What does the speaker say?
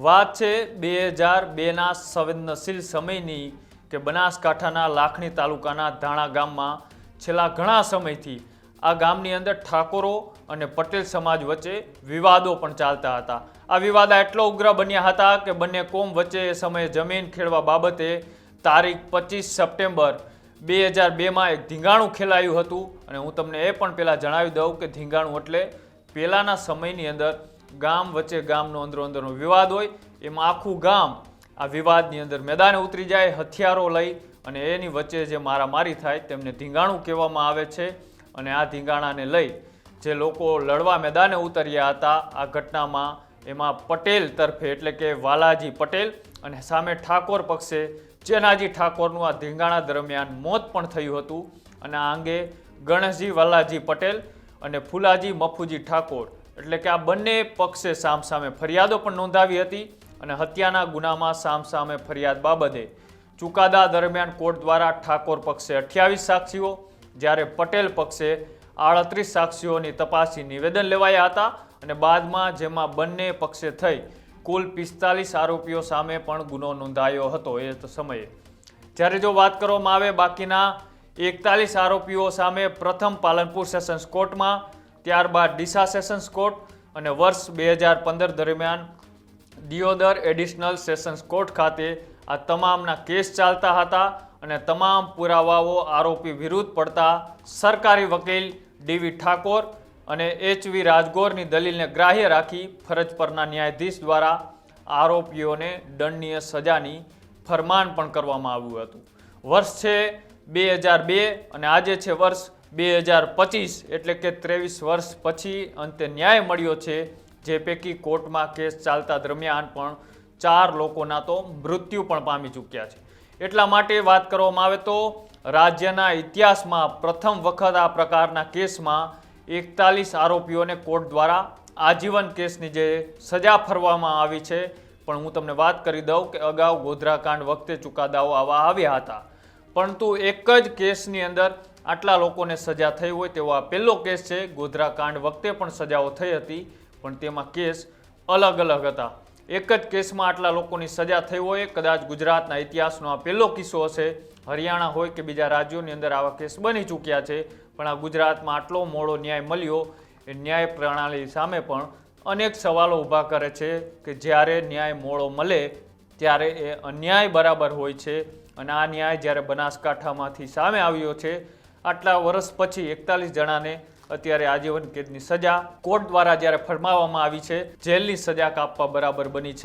વાત છે બે હજાર બેના સંવેદનશીલ સમયની કે બનાસકાંઠાના લાખણી તાલુકાના ધાણા ગામમાં છેલ્લા ઘણા સમયથી આ ગામની અંદર ઠાકોરો અને પટેલ સમાજ વચ્ચે વિવાદો પણ ચાલતા હતા. આ વિવાદ એટલો ઉગ્ર બન્યા હતા કે બંને કોમ વચ્ચે એ સમયે જમીન ખેડવા બાબતે તારીખ પચીસ સપ્ટેમ્બર બે હજાર બેમાં એક ધીંગાણું ખેલાયું હતું. અને હું તમને એ પણ પહેલાં જણાવી દઉં કે ધીંગાણું એટલે પહેલાંના સમયની અંદર ગામ વચ્ચે ગામનો અંદરો અંદરનો વિવાદ હોય, એમાં આખું ગામ આ વિવાદની અંદર મેદાને ઉતરી જાય, હથિયારો લઈ અને એની વચ્ચે જે મારામારી થાય તેમને ધીંગાણું કહેવામાં આવે છે. અને આ ધીંગાણાને લઈ જે લોકો લડવા મેદાને ઉતર્યા હતા, આ ઘટનામાં એમાં પટેલ તરફે, એટલે કે વાલાજી પટેલ અને સામે ઠાકોર પક્ષે ચેનાજી ઠાકોરનું આ ધીંગાણા દરમિયાન મોત પણ થયું હતું. અને આ અંગે ગણેશજી વાલાજી પટેલ અને ફુલાજી મફુજી ઠાકોર એટલે કે આ બંને પક્ષે સામસામે ફરિયાદો પણ નોંધાવી હતી અને હત્યાના ગુનામાં સામસામે ફરિયાદ બાબતે ચુકાદા દરમિયાન કોર્ટ દ્વારા ઠાકોર પક્ષે અઠ્યાવીસ સાક્ષીઓ, જ્યારે પટેલ પક્ષે આડત્રીસ સાક્ષીઓની તપાસી નિવેદન લેવાયા હતા અને બાદમાં જેમાં બંને પક્ષે થઈ કુલ પિસ્તાલીસ આરોપીઓ સામે પણ ગુનો નોંધાયો હતો એ સમયે. જ્યારે જો વાત કરવામાં આવે બાકીના એકતાલીસ આરોપીઓ સામે પ્રથમ પાલનપુર સેશન્સ કોર્ટમાં ત્યારબાદ ડીસા સેશન્સ કોર્ટ અને વર્ષ બે હજાર પંદર દરમિયાન દિયોદર એડિશનલ સેશન્સ કોર્ટ ખાતે આ તમામના કેસ ચાલતા હતા અને તમામ પુરાવાઓ આરોપી વિરુદ્ધ પડતા સરકારી વકીલ ડીવી ઠાકોર અને એચવી રાજગોરની દલીલને ગ્રાહ્ય રાખી ફરજ પરના ન્યાયાધીશ દ્વારા આરોપીઓને દંડનીય સજાની ફરમાન પણ કરવામાં આવ્યું હતું. વર્ષ છે બે હજાર બે અને આજે છે વર્ષ બે હજાર પચીસ એટલે કે ત્રેવીસ વર્ષ પછી અંતે ન્યાય મળ્યો છે. જે પૈકી કોર્ટમાં કેસ ચાલતા દરમિયાન પણ ચાર લોકોના તો મૃત્યુ પણ પામી ચૂક્યા છે. એટલા માટે વાત કરવામાં આવે તો રાજ્યના ઇતિહાસમાં પ્રથમ વખત આ પ્રકારના કેસમાં એકતાલીસ આરોપીઓને કોર્ટ દ્વારા આજીવન કેસની જે સજા ફરવામાં આવી છે. પણ હું તમને વાત કરી દઉં કે અગાઉ ગોધરાકાંડ વખતે ચુકાદાઓ આવા આવ્યા હતા. પરંતુ એક જ કેસની અંદર આટલા લોકોને સજા થઈ હોય તેવો આ પહેલો કેસ છે. ગોધરાકાંડ વખતે પણ સજાઓ થઈ હતી, પણ તેમાં કેસ અલગ અલગ હતા. એક જ કેસમાં આટલા લોકોની સજા થઈ હોય, કદાચ ગુજરાતના ઇતિહાસનો આ પહેલો કિસ્સો હશે. હરિયાણા હોય કે બીજા રાજ્યોની અંદર આવા કેસ બની ચૂક્યા છે, પણ આ ગુજરાતમાં આટલો મોડો ન્યાય મળ્યો, એ ન્યાય પ્રણાલી સામે પણ અનેક સવાલો ઊભા કરે છે કે જ્યારે ન્યાય મોડો મળે ત્યારે એ અન્યાય બરાબર હોય છે અને આ ન્યાય જ્યારે બનાસકાંઠામાંથી સામે આવ્યો છે, આટલા વર્ષ પછી એકતાલીસ જણાને અત્યારે આજીવન કેદની સજા કોર્ટ દ્વારા જ્યારે ફરમાવવામાં આવી છે, જેલની સજા કાપવા બરાબર બની છે.